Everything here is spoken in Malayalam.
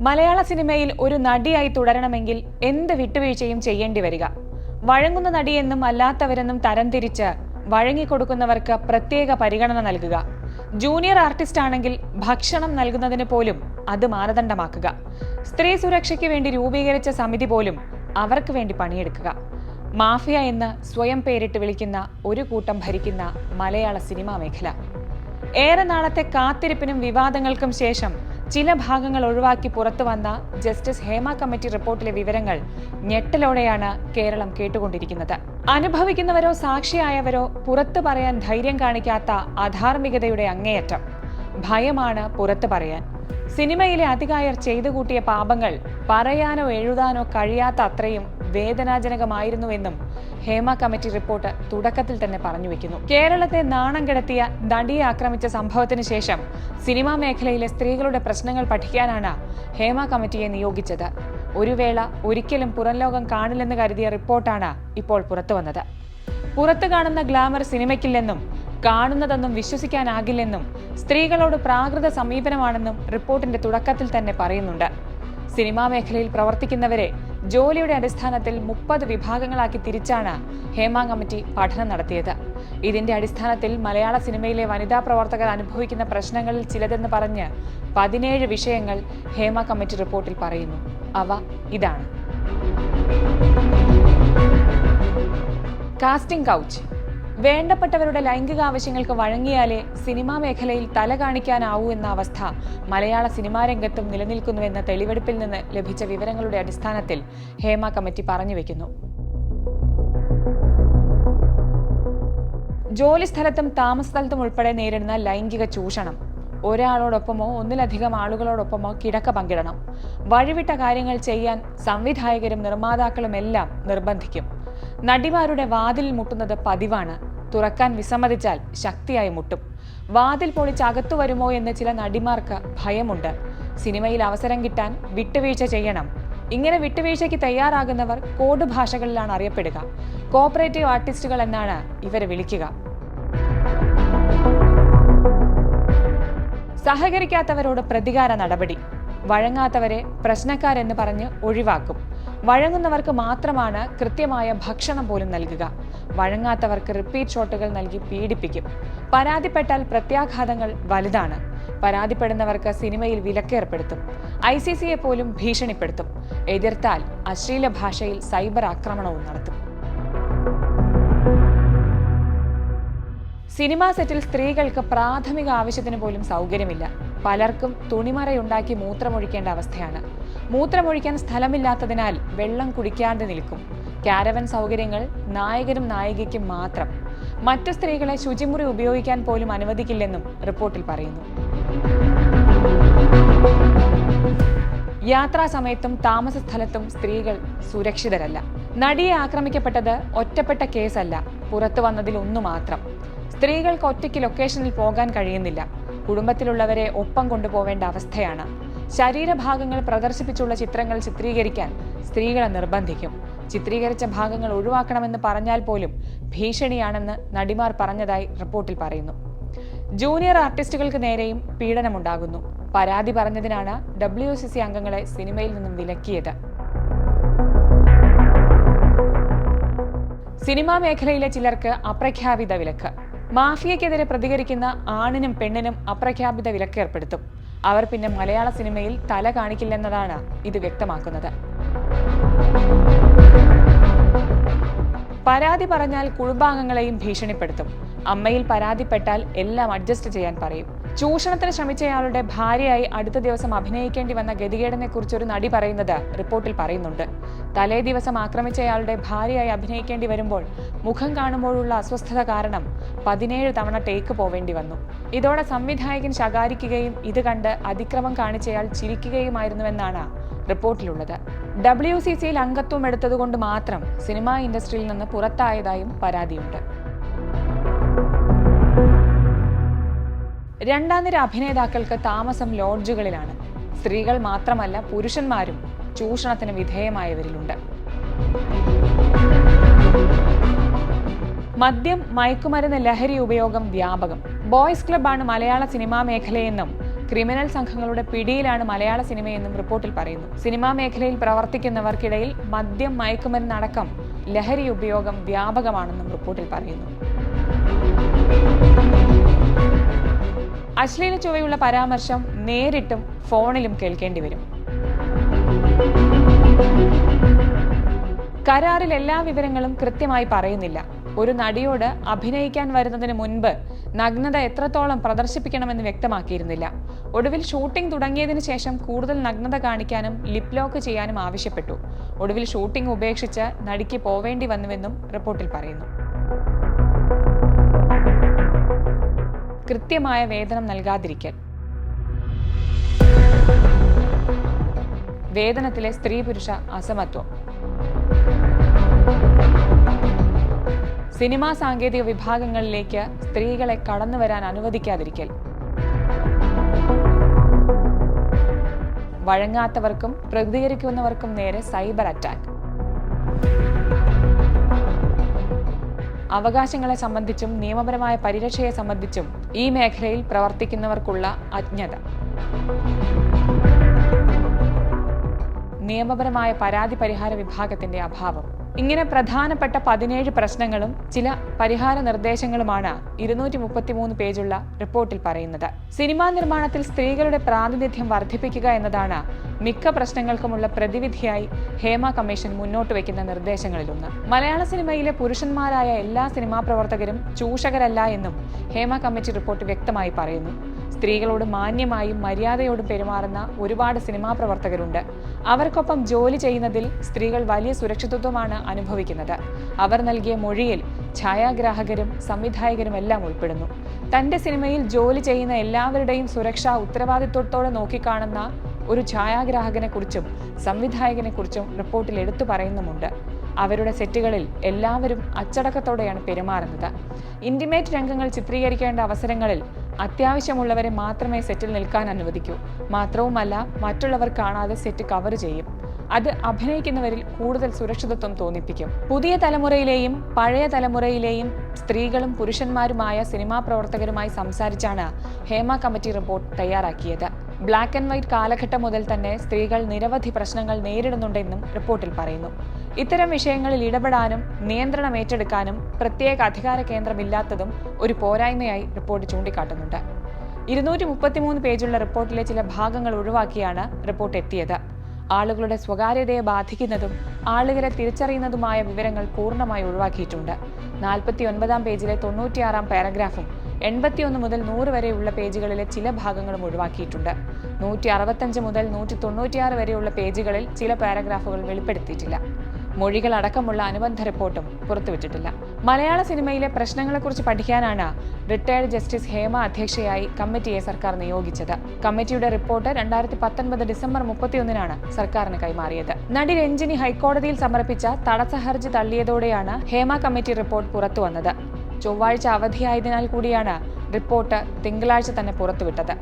മലയാള സിനിമയിൽ ഒരു നടിയായി തുടരണമെങ്കിൽ എന്ത് വിട്ടുവീഴ്ചയും ചെയ്യേണ്ടി വരിക. വഴങ്ങുന്ന നടിയെന്നും അല്ലാത്തവരെന്നും തരംതിരിച്ച് വഴങ്ങിക്കൊടുക്കുന്നവർക്ക് പ്രത്യേക പരിഗണന നൽകുക. ജൂനിയർ ആർട്ടിസ്റ്റ് ആണെങ്കിൽ ഭക്ഷണം നൽകുന്നതിന് പോലും അത് മാനദണ്ഡമാക്കുക. സ്ത്രീ സുരക്ഷയ്ക്ക് വേണ്ടി രൂപീകരിച്ച സമിതി പോലും അവർക്ക് വേണ്ടി പണിയെടുക്കുക. മാഫിയ എന്ന് സ്വയം പേരിട്ട് വിളിക്കുന്ന ഒരു കൂട്ടം ഭരിക്കുന്ന മലയാള സിനിമാ മേഖല. ഏറെ നാളത്തെ കാത്തിരിപ്പിനും വിവാദങ്ങൾക്കും ശേഷം ചില ഭാഗങ്ങൾ ഒഴിവാക്കി പുറത്തു വന്ന ജസ്റ്റിസ് ഹേമ കമ്മിറ്റി റിപ്പോർട്ടിലെ വിവരങ്ങൾ ഞെട്ടലോടെയാണ് കേരളം കേട്ടുകൊണ്ടിരിക്കുന്നത്. അനുഭവിക്കുന്നവരോ സാക്ഷിയായവരോ പുറത്തു പറയാൻ ധൈര്യം കാണിക്കാത്ത അധാർമികതയുടെ അങ്ങേയറ്റം. ഭയമാണ് പുറത്തു പറയാൻ. സിനിമയിലെ അധികായർ ചെയ്തു കൂട്ടിയ പാപങ്ങൾ പറയാനോ എഴുതാനോ കഴിയാത്ത അത്രയും വേദനാജനകമായിരുന്നുവെന്നും ഹേമ കമ്മിറ്റി റിപ്പോർട്ട് തുടക്കത്തിൽ തന്നെ പറഞ്ഞു വെക്കുന്നു. കേരളത്തെ നാണം കിടത്തിയ നടിയെ ആക്രമിച്ച സംഭവത്തിന് ശേഷം സിനിമാ മേഖലയിലെ സ്ത്രീകളുടെ പ്രശ്നങ്ങൾ പഠിക്കാനാണ് ഹേമ കമ്മിറ്റിയെ നിയോഗിച്ചത്. ഒരു വേള ഒരിക്കലും പുറംലോകം കാണില്ലെന്ന് കരുതിയ റിപ്പോർട്ടാണ് ഇപ്പോൾ പുറത്തു വന്നത്. പുറത്തു കാണുന്ന ഗ്ലാമർ സിനിമയ്ക്കില്ലെന്നും കാണുന്നതെന്നും വിശ്വസിക്കാനാകില്ലെന്നും സ്ത്രീകളോട് പ്രാകൃത സമീപനമാണെന്നും റിപ്പോർട്ടിന്റെ തുടക്കത്തിൽ തന്നെ പറയുന്നുണ്ട്. സിനിമാ മേഖലയിൽ പ്രവർത്തിക്കുന്നവരെ ജോലിയുടെ അടിസ്ഥാനത്തിൽ മുപ്പത് വിഭാഗങ്ങളാക്കി തിരിച്ചാണ് ഹേമ കമ്മിറ്റി പഠനം നടത്തിയത്. ഇതിന്റെ അടിസ്ഥാനത്തിൽ മലയാള സിനിമയിലെ വനിതാ പ്രവർത്തകർ അനുഭവിക്കുന്ന പ്രശ്നങ്ങളിൽ ചിലതെന്ന് പറഞ്ഞ് പതിനേഴ് വിഷയങ്ങൾ ഹേമ കമ്മിറ്റി റിപ്പോർട്ടിൽ പറയുന്നു. അവ ഇതാണ്. Casting couch. വേണ്ടപ്പെട്ടവരുടെ ലൈംഗിക ആവശ്യങ്ങൾക്ക് വഴങ്ങിയാലേ സിനിമാ മേഖലയിൽ തല കാണിക്കാനാവൂ എന്ന അവസ്ഥ മലയാള സിനിമാ രംഗത്തും നിലനിൽക്കുന്നുവെന്ന തെളിവെടുപ്പിൽ നിന്ന് ലഭിച്ച വിവരങ്ങളുടെ അടിസ്ഥാനത്തിൽ ഹേമ കമ്മിറ്റി പറഞ്ഞു വെക്കുന്നു. ജോലിസ്ഥലത്തും താമസസ്ഥലത്തും ഉൾപ്പെടെ നേരിടുന്ന ലൈംഗിക ചൂഷണം. ഒരാളോടൊപ്പമോ ഒന്നിലധികം ആളുകളോടൊപ്പമോ കിടക്ക പങ്കിടണം. വഴിവിട്ട കാര്യങ്ങൾ ചെയ്യാൻ സംവിധായകരും നിർമ്മാതാക്കളും എല്ലാം നിർബന്ധിക്കും. നടിമാരുടെ വാതിൽ മുട്ടുന്നത് പതിവാണ്. തുറക്കാൻ വിസമ്മതിച്ചാൽ ശക്തിയായി മുട്ടും. വാതിൽ പൊളിച്ചകത്തു വരുമോ എന്ന് ചില നടിമാർക്ക് ഭയമുണ്ട്. സിനിമയിൽ അവസരം കിട്ടാൻ വിട്ടുവീഴ്ച ചെയ്യണം. ഇങ്ങനെ വിട്ടുവീഴ്ചയ്ക്ക് തയ്യാറാകുന്നവർ കോഡ് ഭാഷകളിലാണ് അറിയപ്പെടുക. കോപ്പറേറ്റീവ് ആർട്ടിസ്റ്റുകൾ എന്നാണ് ഇവരെ വിളിക്കുക. സഹകരിക്കാത്തവരോട് പ്രതികാര നടപടി. വഴങ്ങാത്തവരെ പ്രശ്നക്കാരെന്ന് പറഞ്ഞ് ഒഴിവാക്കും. വഴങ്ങുന്നവർക്ക് മാത്രമാണ് കൃത്യമായ ഭക്ഷണം പോലും നൽകുക. വഴങ്ങാത്തവർക്ക് റിപ്പീറ്റ് ഷോട്ടുകൾ നൽകി പീഡിപ്പിക്കും. പരാതിപ്പെട്ടാൽ പ്രത്യാഘാതങ്ങൾ വലുതാണ്. പരാതിപ്പെടുന്നവർക്ക് സിനിമയിൽ വിലക്കേർപ്പെടുത്തും. ഐ സി സിയെ പോലും ഭീഷണിപ്പെടുത്തും. എതിർത്താൽ അശ്ലീല ഭാഷയിൽ സൈബർ ആക്രമണവും നടത്തും. സിനിമാ സെറ്റിൽ സ്ത്രീകൾക്ക് പ്രാഥമിക ആവശ്യത്തിന് പോലും സൗകര്യമില്ല. പലർക്കും തുണിമറയുണ്ടാക്കി മൂത്രമൊഴിക്കേണ്ട അവസ്ഥയാണ്. മൂത്രമൊഴിക്കാൻ സ്ഥലമില്ലാത്തതിനാൽ വെള്ളം കുടിക്കാതെ നിൽക്കും. കാരവൻ സൗകര്യങ്ങൾ നായകനും നായികയ്ക്കും മാത്രം. മറ്റു സ്ത്രീകളെ ശുചിമുറി ഉപയോഗിക്കാൻ പോലും അനുവദിക്കില്ലെന്നും റിപ്പോർട്ടിൽ പറയുന്നു. യാത്രാ സമയത്തും താമസ സ്ഥലത്തും സ്ത്രീകൾ സുരക്ഷിതരല്ല. നടിയെ ആക്രമിക്കപ്പെട്ടത് ഒറ്റപ്പെട്ട കേസല്ല. പുറത്തു വന്നതിൽ ഒന്നു മാത്രം. സ്ത്രീകൾക്ക് ഒറ്റയ്ക്ക് ലൊക്കേഷനിൽ പോകാൻ കഴിയുന്നില്ല. കുടുംബത്തിലുള്ളവരെ ഒപ്പം കൊണ്ടുപോവേണ്ട അവസ്ഥയാണ്. ശരീരഭാഗങ്ങൾ പ്രദർശിപ്പിച്ചുള്ള ചിത്രങ്ങൾ ചിത്രീകരിക്കാൻ സ്ത്രീകളെ നിർബന്ധിക്കും. ചിത്രീകരിച്ച ഭാഗങ്ങൾ ഒഴിവാക്കണമെന്ന് പറഞ്ഞാൽ പോലും ഭീഷണിയാണെന്ന് നടിമാർ പറഞ്ഞതായി റിപ്പോർട്ടിൽ പറയുന്നു. ജൂനിയർ ആർട്ടിസ്റ്റുകൾക്ക് നേരെയും പീഡനമുണ്ടാകുന്നു. പരാതി പറഞ്ഞതിനാണ് ഡബ്ല്യു സി സി അംഗങ്ങളെ സിനിമയിൽ നിന്നും വിലക്കിയത്. സിനിമാ മേഖലയിലെ ചിലർക്ക് അപ്രഖ്യാപിത വിലക്ക്. മാഫിയക്കെതിരെ പ്രതികരിക്കുന്ന ആണിനും പെണ്ണിനും അപ്രഖ്യാപിത വിലക്ക് ഏർപ്പെടുത്തും. അവർ പിന്നെ മലയാള സിനിമയിൽ തല കാണിക്കില്ലെന്നതാണ് ഇത് വ്യക്തമാക്കുന്നത്. പരാതി പറഞ്ഞാൽ കുടുംബാംഗങ്ങളെയും ഭീഷണിപ്പെടുത്തും. അമ്മയിൽ പരാതിപ്പെട്ടാൽ എല്ലാം അഡ്ജസ്റ്റ് ചെയ്യാൻ പറയും. ചൂഷണത്തിന് ശ്രമിച്ചയാളുടെ ഭാര്യയായി അടുത്ത ദിവസം അഭിനയിക്കേണ്ടി വന്ന ഗതികേടനെ ഒരു നടി പറയുന്നത് റിപ്പോർട്ടിൽ പറയുന്നുണ്ട്. തലേ ദിവസം ആക്രമിച്ചയാളുടെ ഭാര്യയായി അഭിനയിക്കേണ്ടി വരുമ്പോൾ മുഖം കാണുമ്പോഴുള്ള അസ്വസ്ഥത കാരണം പതിനേഴ് തവണ ടേക്ക് പോവേണ്ടി വന്നു. ഇതോടെ സംവിധായകൻ ശകാരിക്കുകയും ഇത് കണ്ട് അതിക്രമം കാണിച്ചയാൾ ചിരിക്കുകയുമായിരുന്നുവെന്നാണ് റിപ്പോർട്ടിലുള്ളത്. ഡബ്ല്യു സി സിയിൽ അംഗത്വം എടുത്തതുകൊണ്ട് മാത്രം സിനിമാ ഇൻഡസ്ട്രിയിൽ നിന്ന് പുറത്തായതായും പരാതിയുണ്ട്. രണ്ടാം നിര അഭിനേതാക്കൾക്ക് താമസം ലോഡ്ജുകളിലാണ്. സ്ത്രീകൾ മാത്രമല്ല പുരുഷന്മാരും ചൂഷണത്തിന് വിധേയമായവരിലുണ്ട്. മദ്യം മയക്കുമരുന്ന് ലഹരി ഉപയോഗം വ്യാപകം. ബോയ്സ് ക്ലബ്ബാണ് മലയാള സിനിമാ മേഖലയെന്നും ക്രിമിനൽ സംഘങ്ങളുടെ പിടിയിലാണ് മലയാള സിനിമയെന്നും റിപ്പോർട്ടിൽ പറയുന്നു. സിനിമാ മേഖലയിൽ പ്രവർത്തിക്കുന്നവർക്കിടയിൽ മദ്യം മയക്കുമരുന്നടക്കം ലഹരി ഉപയോഗം വ്യാപകമാണെന്നും റിപ്പോർട്ടിൽ പറയുന്നു. അശ്ലീല ചുവയുള്ള പരാമർശം നേരിട്ടും ഫോണിലും കേൾക്കേണ്ടി വരും. കരാറിൽ എല്ലാ വിവരങ്ങളും കൃത്യമായി പറയുന്നില്ല. ഒരു നടിയോട് അഭിനയിക്കാൻ വരുന്നതിന് മുൻപ് നഗ്നത എത്രത്തോളം പ്രദർശിപ്പിക്കണമെന്ന് വ്യക്തമാക്കിയിരുന്നില്ല. ഒടുവിൽ ഷൂട്ടിംഗ് തുടങ്ങിയതിന് ശേഷം കൂടുതൽ നഗ്നത കാണിക്കാനും ലിപ് ലോക്ക് ചെയ്യാനും ആവശ്യപ്പെട്ടു. ഒടുവിൽ ഷൂട്ടിംഗ് ഉപേക്ഷിച്ച് നടിക്ക് പോവേണ്ടി വന്നുവെന്നും റിപ്പോർട്ടിൽ പറയുന്നു. കൃത്യമായ വേതനം നൽകാതിരിക്കൽ. വേതനത്തിലെ സ്ത്രീ പുരുഷ അസമത്വം. സിനിമാ സാങ്കേതിക വിഭാഗങ്ങളിലേക്ക് സ്ത്രീകളെ കടന്നു വരാൻ അനുവദിക്കാതിരിക്കൽ. വഴങ്ങാത്തവർക്കും പ്രതികരിക്കുന്നവർക്കും നേരെ സൈബർ അറ്റാക്ക്. അവകാശങ്ങളെ സംബന്ധിച്ചും നിയമപരമായ പരിരക്ഷയെ സംബന്ധിച്ചും ഈ മേഖലയിൽ പ്രവർത്തിക്കുന്നവർക്കുള്ള അജ്ഞത. നിയമപരമായ പരാതി പരിഹാര വിഭാഗത്തിന്റെ അഭാവം. ഇങ്ങനെ പ്രധാനപ്പെട്ട പതിനേഴ് പ്രശ്നങ്ങളും ചില പരിഹാര നിർദ്ദേശങ്ങളുമാണ് ഇരുന്നൂറ്റി മുപ്പത്തിമൂന്ന് പേജുള്ള റിപ്പോർട്ടിൽ പറയുന്നത്. സിനിമാ നിർമ്മാണത്തിൽ സ്ത്രീകളുടെ പ്രാതിനിധ്യം വർദ്ധിപ്പിക്കുക എന്നതാണ് മിക്ക പ്രശ്നങ്ങൾക്കുമുള്ള പ്രതിവിധിയായി ഹേമ കമ്മീഷൻ മുന്നോട്ട് വയ്ക്കുന്ന നിർദ്ദേശങ്ങളിലൊന്ന്. മലയാള സിനിമയിലെ പുരുഷന്മാരായ എല്ലാ സിനിമാ പ്രവർത്തകരും ചൂഷകരല്ല എന്നും ഹേമ കമ്മിറ്റി റിപ്പോർട്ട് വ്യക്തമായി പറയുന്നു. സ്ത്രീകളോട് മാന്യമായും മര്യാദയോടും പെരുമാറുന്ന ഒരുപാട് സിനിമാ പ്രവർത്തകരുണ്ട്. അവർക്കൊപ്പം ജോലി ചെയ്യുന്നതിൽ സ്ത്രീകൾ വലിയ സുരക്ഷിതത്വമാണ് അനുഭവിക്കുന്നത്. അവർ നൽകിയ മൊഴിയിൽ ഛായാഗ്രാഹകരും സംവിധായകരും എല്ലാം ഉൾപ്പെടുന്നു. തന്റെ സിനിമയിൽ ജോലി ചെയ്യുന്ന എല്ലാവരുടെയും സുരക്ഷ ഉത്തരവാദിത്വത്തോടെ നോക്കിക്കാണുന്ന ഒരു ഛായാഗ്രാഹകനെ കുറിച്ചും സംവിധായകനെ കുറിച്ചും റിപ്പോർട്ടിൽ എടുത്തു പറയുന്നുമുണ്ട്. അവരുടെ സെറ്റുകളിൽ എല്ലാവരും അച്ചടക്കത്തോടെയാണ് പെരുമാറുന്നത്. ഇന്റിമേറ്റ് രംഗങ്ങൾ ചിത്രീകരിക്കേണ്ട അവസരങ്ങളിൽ അത്യാവശ്യമുള്ളവരെ മാത്രമേ സെറ്റിൽ നിൽക്കാൻ അനുവദിക്കൂ. മാത്രവുമല്ല മറ്റുള്ളവർ കാണാതെ സെറ്റ് കവർ ചെയ്യും. അത് അഭിനയിക്കുന്നവരിൽ കൂടുതൽ സുരക്ഷിതത്വം തോന്നിപ്പിക്കും. പുതിയ തലമുറയിലെയും പഴയ തലമുറയിലെയും സ്ത്രീകളും പുരുഷന്മാരുമായ സിനിമാ പ്രവർത്തകരുമായി സംസാരിച്ചാണ് ഹേമ കമ്മിറ്റി റിപ്പോർട്ട് തയ്യാറാക്കിയത്. ബ്ലാക്ക് ആൻഡ് വൈറ്റ് കാലഘട്ടം മുതൽ തന്നെ സ്ത്രീകൾ നിരവധി പ്രശ്നങ്ങൾ നേരിടുന്നുണ്ടെന്നും റിപ്പോർട്ടിൽ പറയുന്നു. ഇത്തരം വിഷയങ്ങളിൽ ഇടപെടാനും നിയന്ത്രണം ഏറ്റെടുക്കാനും പ്രത്യേക അധികാര കേന്ദ്രമില്ലാത്തതും ഒരു പോരായ്മയായി റിപ്പോർട്ട് ചൂണ്ടിക്കാട്ടുന്നുണ്ട്. ഇരുന്നൂറ്റി മുപ്പത്തിമൂന്ന് പേജുള്ള റിപ്പോർട്ടിലെ ചില ഭാഗങ്ങൾ ഒഴിവാക്കിയാണ് റിപ്പോർട്ട് എത്തിയത്. ആളുകളുടെ സ്വകാര്യതയെ ബാധിക്കുന്നതും ആളുകളെ തിരിച്ചറിയുന്നതുമായ വിവരങ്ങൾ പൂർണമായി ഒഴിവാക്കിയിട്ടുണ്ട്. നാൽപ്പത്തി ഒൻപതാം പേജിലെ തൊണ്ണൂറ്റിയാറാം പാരഗ്രാഫും എൺപത്തിയൊന്ന് മുതൽ നൂറ് വരെയുള്ള പേജുകളിലെ ചില ഭാഗങ്ങളും ഒഴിവാക്കിയിട്ടുണ്ട്. നൂറ്റി അറുപത്തഞ്ച് മുതൽ നൂറ്റി തൊണ്ണൂറ്റിയാറ് വരെയുള്ള പേജുകളിൽ ചില പാരഗ്രാഫുകൾ വെളിപ്പെടുത്തിയിട്ടില്ല. മൊഴികൾ അടക്കമുള്ള അനുബന്ധ റിപ്പോർട്ടും പുറത്തുവിട്ടിട്ടില്ല. മലയാള സിനിമയിലെ പ്രശ്നങ്ങളെക്കുറിച്ച് പഠിക്കാനാണ് റിട്ടയർഡ് ജസ്റ്റിസ് ഹേമ അധ്യക്ഷയായി കമ്മിറ്റിയെ സർക്കാർ നിയോഗിച്ചത്. കമ്മിറ്റിയുടെ റിപ്പോർട്ട് രണ്ടായിരത്തി പത്തൊൻപത് ഡിസംബർ മുപ്പത്തിയൊന്നിനാണ് സർക്കാരിന് കൈമാറിയത്. നടി രഞ്ജിനി ഹൈക്കോടതിയിൽ സമർപ്പിച്ച തടസ്സ ഹർജി തള്ളിയതോടെയാണ് ഹേമ കമ്മിറ്റി റിപ്പോർട്ട് പുറത്തുവന്നത്. ചൊവ്വാഴ്ച അവധിയായതിനാൽ കൂടിയാണ് റിപ്പോർട്ട് തിങ്കളാഴ്ച തന്നെ പുറത്തുവിട്ടത്.